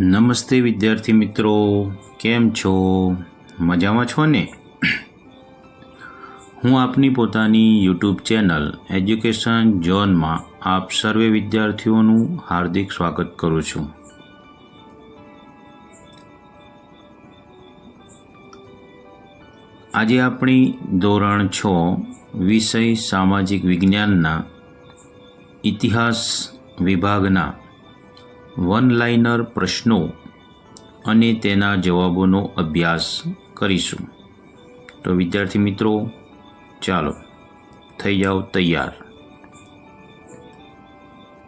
નમસ્તે વિદ્યાર્થી મિત્રો, કેમ છો? મજામાં છો ને? હું આપની પોતાની યુટ્યુબ ચેનલ એજ્યુકેશન ઝોનમાં આપ સર્વે વિદ્યાર્થીઓનું હાર્દિક સ્વાગત કરું છું. આજે આપણી ધોરણ છ, વિષય સામાજિક વિજ્ઞાનના ઇતિહાસ વિભાગના વન લાઇનર પ્રશ્નો અને તેના જવાબોનો અભ્યાસ કરીશું. તો વિદ્યાર્થી મિત્રો, ચાલો, થઈ જાઓ તૈયાર.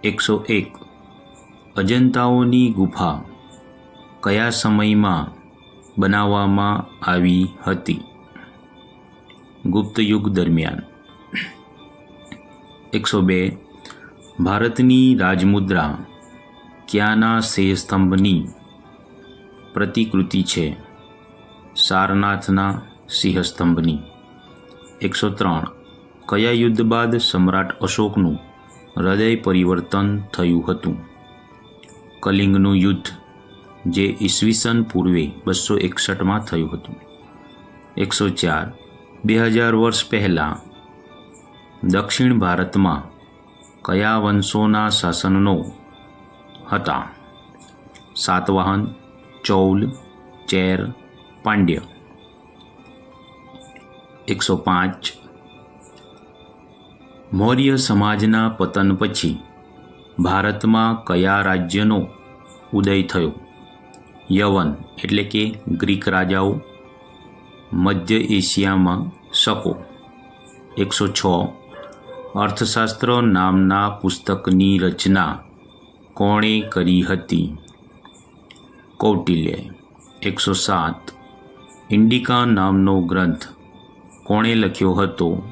એકસો એક. અજંતાઓની ગુફા કયા સમયમાં બનાવવામાં આવી હતી? ગુપ્ત યુગ દરમિયાન. એકસો બે. ભારતની રાજમુદ્રા ક્યાંના સિંહસ્તંભની પ્રતિકૃતિ છે? સારનાથના સિંહસ્તંભની. એકસો ત્રણ. કયા યુદ્ધ બાદ સમ્રાટ અશોકનું હૃદય પરિવર્તન થયું હતું? કલિંગનું યુદ્ધ, જે ઈસવીસન પૂર્વે બસો એકસઠમાં થયું હતું. એકસો ચાર. બે હજાર વર્ષ પહેલાં દક્ષિણ ભારતમાં કયા વંશોના શાસનનો હતા. સાતવાહન, ચૌલ, ચેર, પાંડ્ય. એકસો પાંચ. મૌર્ય સમાજના પતન પછી ભારતમાં કયા રાજ્યનો ઉદય થયો? યવન એટલે કે ગ્રીક રાજાઓ. મધ્ય એશિયામાં શકો. એકસો છ. અર્થશાસ્ત્ર નામના પુસ્તકની રચના કોણે કરી હતી? કૌટિલ્ય, એકસો સાત. ઇન્ડિકા નામનો ગ્રંથ કોણે લખ્યો હતો?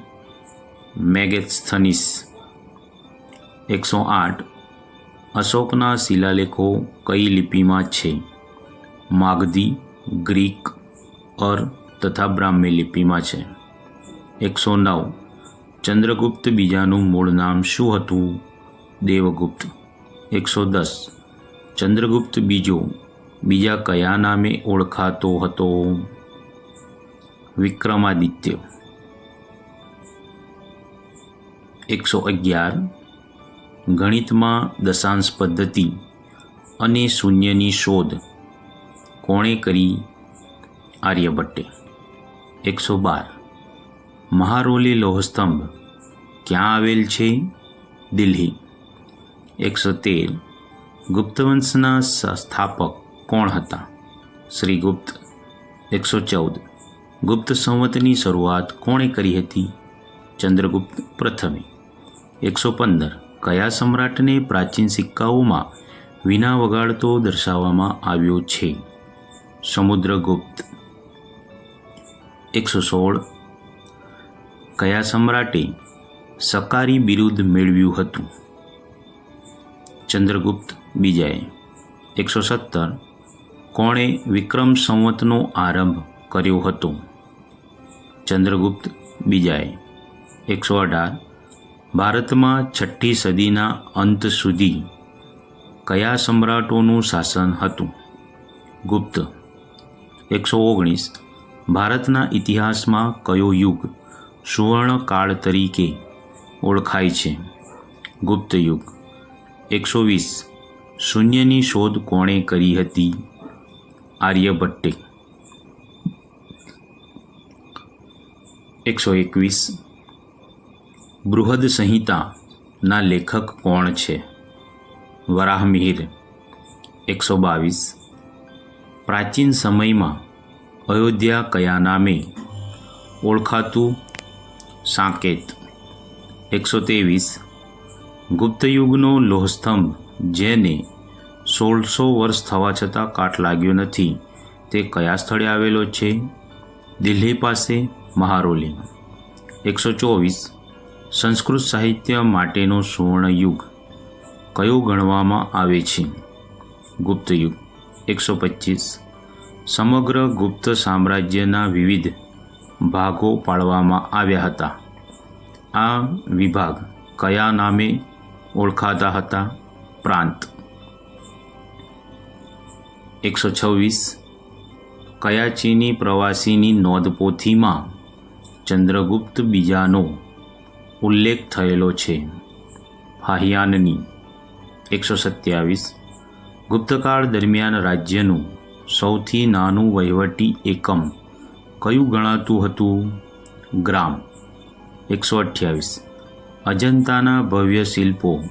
મેગેસ્થનીસ એકસો આઠ. અશોકના શિલાલેખો કઈ લિપિમાં છે? માગધી, ગ્રીક, અર તથા બ્રાહ્મી લિપિમાં છે. એકસો નવ. ચંદ્રગુપ્ત બીજાનું મૂળ નામ શું હતું? દેવગુપ્ત. એકસો દસ. ચંદ્રગુપ્ત બીજો, બીજા કયા નામે ઓળખાતો હતો? વિક્રમાદિત્ય. એકસો અગિયાર. ગણિતમાં દશાંશ પદ્ધતિ અને શૂન્યની શોધ. કોણે કરી? આર્યભટ્ટે. એકસો બાર. મહારોલી લોહસ્તંભ ક્યાં આવેલ છે? દિલ્હી. એકસો તેર. ગુપ્તવંશના સ્થાપક કોણ હતા? શ્રીગુપ્ત એકસો ચૌદ. ગુપ્ત સંવતની શરૂઆત કોણે કરી હતી? ચંદ્રગુપ્ત પ્રથમે. એકસો પંદર. કયા સમ્રાટને પ્રાચીન સિક્કાઓમાં વિના વગાડતો દર્શાવવામાં આવ્યો છે? સમુદ્રગુપ્ત. એકસો સોળ. કયા સમ્રાટે સકારી બિરુદ મેળવ્યું હતું? ચંદ્રગુપ્ત બીજાએ. એકસો સત્તર. કોણે વિક્રમ સંવતનો આરંભ કર્યો હતો? ચંદ્રગુપ્ત બીજાએ. એકસો અઢાર. ભારતમાં છઠ્ઠી સદીના અંત સુધી કયા સમ્રાટોનું શાસન હતું? ગુપ્ત. એકસો ઓગણીસ. ભારતના ઇતિહાસમાં કયો યુગ સુવર્ણકાળ તરીકે ઓળખાય છે? ગુપ્ત યુગ. એકસો વીસ. શૂન્યની શોધ કોણે કરી હતી? આર્યભટ્ટે. એકસો એકવીસ. બૃહદ સંહિતાના લેખક કોણ છે? વરાહમિહિર. એકસો બાવીસ. પ્રાચીન સમયમાં અયોધ્યા કયા નામે ઓળખાતું? સાંકેત. એકસો ત્રેવીસ. ગુપ્તયુગનો લોહસ્તંભ, જેને સોળસો વર્ષ થવા છતાં કાટ લાગ્યો નથી, તે કયા સ્થળે આવેલો છે? દિલ્હી પાસે મહારોલી. એકસો ચોવીસ. સંસ્કૃત સાહિત્ય માટેનો સુવર્ણયુગ કયો ગણવામાં આવે છે? ગુપ્તયુગ. એકસો પચીસ. સમગ્ર ગુપ્ત સામ્રાજ્યના વિવિધ ભાગો પાડવામાં આવ્યા હતા. આ વિભાગ કયા નામે ઓળખાતા હતા. પ્રાંત. એકસો છવ્વીસ. કયા ચીની પ્રવાસીની નોંધપોથીમાં ચંદ્રગુપ્ત બીજાનો ઉલ્લેખ થયેલો છે? ફાહિયાનની એકસો સત્યાવીસ. ગુપ્તકાળ દરમિયાન રાજ્યનું સૌથી નાનું વહીવટી એકમ કયું ગણાતું હતું? ગ્રામ. એકસો અઠ્યાવીસ. અજંતાના ભવ્ય શિલ્પો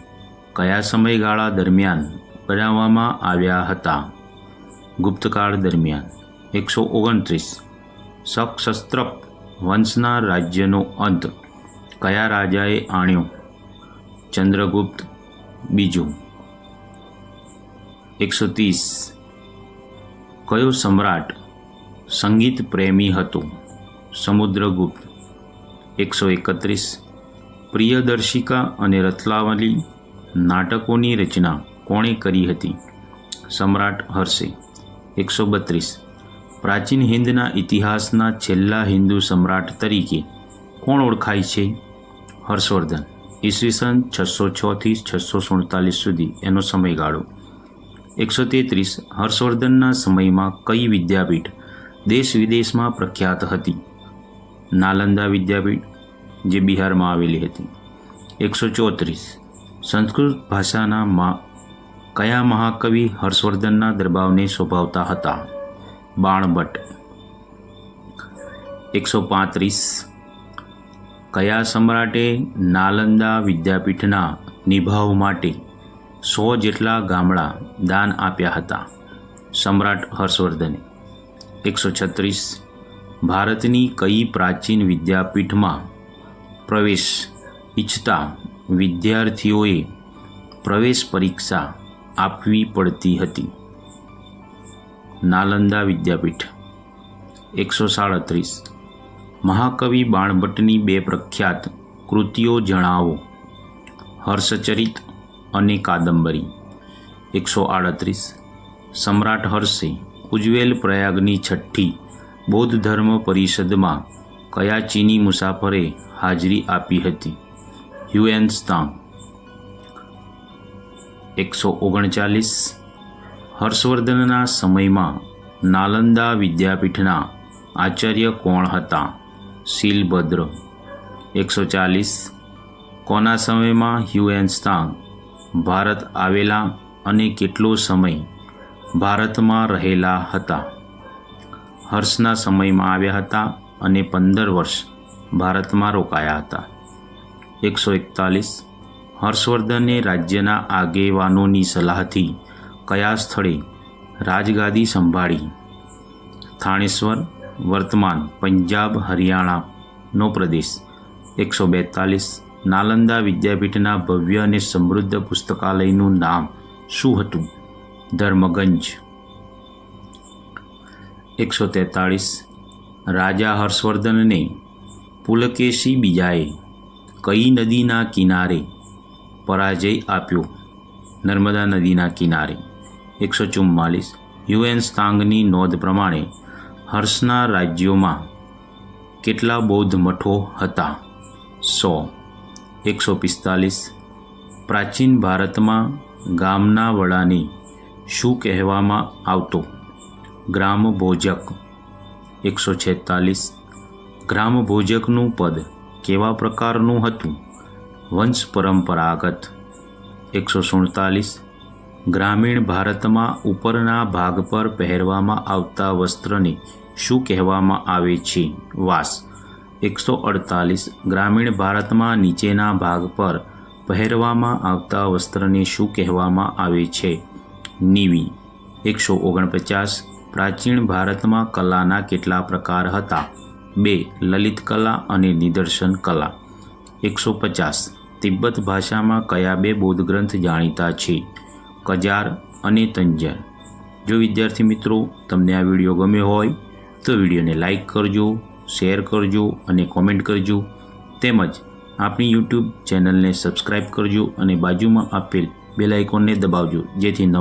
કયા સમયગાળા દરમિયાન બનાવવામાં આવ્યા હતા? ગુપ્તકાળ દરમિયાન એકસો ઓગણત્રીસ. સક્ષસ્ત્રપ વંશના રાજ્યનો અંત કયા રાજાએ આણ્યો? ચંદ્રગુપ્ત બીજું. એકસો ત્રીસ. કયો સમ્રાટ સંગીત પ્રેમી હતો? સમુદ્રગુપ્ત. એકસો એકત્રીસ. પ્રિયદર્શિકા અને રત્લાવલી નાટકોની રચના કોણે કરી હતી? સમ્રાટ હર્ષે, એકસો બત્રીસ. પ્રાચીન હિન્દના ઇતિહાસના છેલ્લા હિન્દુ સમ્રાટ તરીકે કોણ ઓળખાય છે? હર્ષવર્ધન ઈસવીસન છસો છથી છસો સુડતાલીસ સુધી એનો સમયગાળો. એકસો તેત્રીસ, હર્ષવર્ધનના સમયમાં કઈ વિદ્યાપીઠ દેશ વિદેશમાં પ્રખ્યાત હતી? નાલંદા વિદ્યાપીઠ જે બિહારમાં આવેલી હતી. એકસો ચોત્રીસ. સંસ્કૃત ભાષાના મા, કયા મહાકવિ હર્ષવર્ધનના દરબાવને શોભાવતા હતા? બાણભટ્ટ. એકસો પાંત્રીસ. કયા સમ્રાટે નાલંદા વિદ્યાપીઠના નિભાવ માટે સો જેટલા ગામડા દાન આપ્યા હતા? સમ્રાટ હર્ષવર્ધને. એકસો છત્રીસ. ભારતની કઈ પ્રાચીન વિદ્યાપીઠમાં પ્રવેશ ઈચ્છતા વિદ્યાર્થીઓએ પ્રવેશ પરીક્ષા આપવી પડતી હતી. નાલંદા વિદ્યાપીઠ, એકસો સાડત્રીસ. મહાકવિ બાણભટ્ટની બે પ્રખ્યાત કૃતિઓ જણાવો. હર્ષચરિત અને કાદંબરી. એકસો આડત્રીસ. સમ્રાટ હર્ષે ઉજવેલ પ્રયાગની છઠ્ઠી બૌદ્ધ ધર્મ પરિષદમાં કયા ચીની મુસાફરે હાજરી આપી હતી. હ્યુએન સ્તાંગ એકસો ઓગણચાલીસ. હર્ષવર્ધનના સમયમાં નાલંદા વિદ્યાપીઠના આચાર્ય કોણ હતા? શીલભદ્ર. એકસો ચાલીસ. કોના સમયમાં હ્યુએન સ્તાંગ ભારત આવેલા અને કેટલો સમય ભારતમાં રહેલા હતા? હર્ષના સમયમાં આવ્યા હતા અને પંદર વર્ષ. ભારતમાં રોકાયા હતા. એકસો એકતાલીસ હર્ષવર્ધને રાજ્યના આગેવાનોની સલાહથી કયા સ્થળે રાજગાદી સંભાળી? થાણેશ્વર, વર્તમાન પંજાબ, હરિયાણાનો પ્રદેશ. એકસો બેતાલીસ નાલંદા વિદ્યાપીઠના ભવ્ય અને સમૃદ્ધ પુસ્તકાલયનું નામ શું હતું? ધર્મગંજ. એકસો તેતાળીસ રાજા હર્ષવર્ધનને પુલકેશી બીજાએ કઈ નદીના કિનારે પરાજય આપ્યો? નર્મદા નદીના કિનારે. એકસો ચુમ્માલીસ. યુએન સ્થાંગની નોંધ પ્રમાણે હર્ષના રાજ્યોમાં કેટલા બૌદ્ધ મઠો હતા? સો. એકસો પિસ્તાલીસ. પ્રાચીન ભારતમાં ગામના વડાને શું કહેવામાં આવતો? ગ્રામ ભોજક. એકસો છેતાલીસ. ગ્રામ ભોજકનું પદ કેવા પ્રકારનું હતું? વંશ પરંપરાગત. એકસો સુડતાલીસ. ગ્રામીણ ભારતમાં ઉપરના ભાગ પર પહેરવામાં આવતા વસ્ત્રને શું કહેવામાં આવે છે? વાસ. એકસો અડતાલીસ. ગ્રામીણ ભારતમાં નીચેના ભાગ પર પહેરવામાં આવતા વસ્ત્રને શું કહેવામાં આવે છે? નીવી. એકસો ઓગણપચાસ. પ્રાચીન ભારતમાં કલાના કેટલા પ્રકાર હતા? બે, લલિત કલા અને નિદર્શન કલા. એકસો પચાસ, તિબ્બત ભાષામાં કયા બે બૌદ્ધ ગ્રંથ જાણીતા છે? કજાર અને તંજર. જો વિદ્યાર્થી મિત્રો તમને આ વીડિયો ગમ્યો હોય, તો વિડીયોને લાઇક કરજો, શેર કરજો અને કોમેન્ટ કરજો. તેમજ આપણી યુટ્યુબ ચેનલને સબસ્ક્રાઈબ કરજો અને બાજુમાં આપેલ બેલ આઇકોનને દબાવજો, જેથી નવા